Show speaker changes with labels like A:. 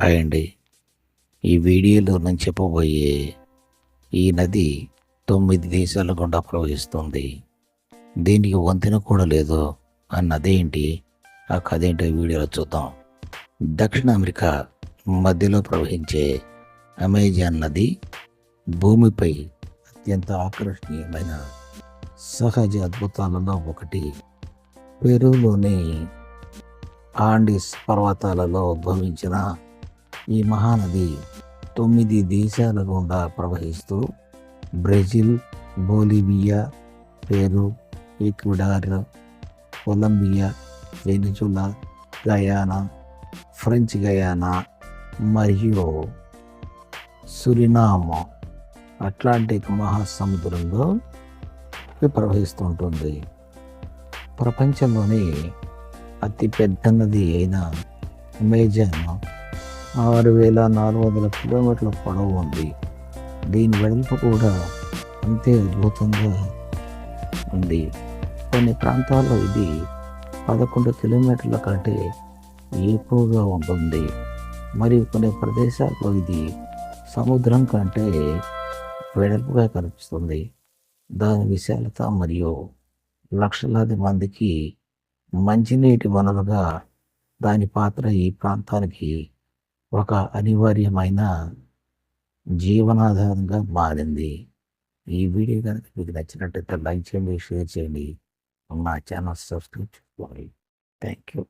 A: Hi అండి ఈ వీడియోలో నేను చెప్పబోయే ఈ నది తొమ్మిది దేశాల గుండా ప్రవహిస్తుంది. దీనికి వంతెన కూడా లేదు. ఆ నది ఏంటి? ఆ కథ ఏంటో వీడియోలో చూద్దాం. దక్షిణ అమెరికా మధ్యలో ప్రవహించే అమెజాన్ నది భూమిపై అత్యంత ఆకర్షణీయమైన సహజ అద్భుతాలలో ఒకటి. పెరులోని ఆండిస్ పర్వతాలలో ఉద్భవించిన ఈ మహానది తొమ్మిది దేశాల గుండా ప్రవహిస్తూ Brazil Bolivia Peru Ecuador Colombia Venezuela Guyana French Guiana మరియు సురినామా అట్లాంటిక్ మహాసముద్రంలో ప్రవహిస్తుంటుంది. ప్రపంచంలోని అతి పెద్ద నది అయిన అమెజాన్ ఆరు వేల నాలుగు వందల కిలోమీటర్ల పొడవు ఉంది. దీని వెడల్పు కూడా అంతే అద్భుతంగా ఉంది. కొన్ని ప్రాంతాల్లో ఇది పదకొండు కిలోమీటర్ల కంటే ఎక్కువగా ఉంటుంది. మరియు కొన్ని ప్రదేశాల్లో ఇది సముద్రం కంటే వెడల్పుగా కనిపిస్తుంది. దాని విశాలత మరియు లక్షలాది మందికి మంచినీటి వనరుగా దాని పాత్ర ఈ ప్రాంతానికి ఒక అనివార్యమైన జీవనాధారంగా మారింది. ఈ వీడియో కనుక మీకు నచ్చినట్టయితే లైక్ చేయండి షేర్ చేయండి. మా ఛానల్ సబ్స్క్రైబ్ చేసుకోండి. Thank you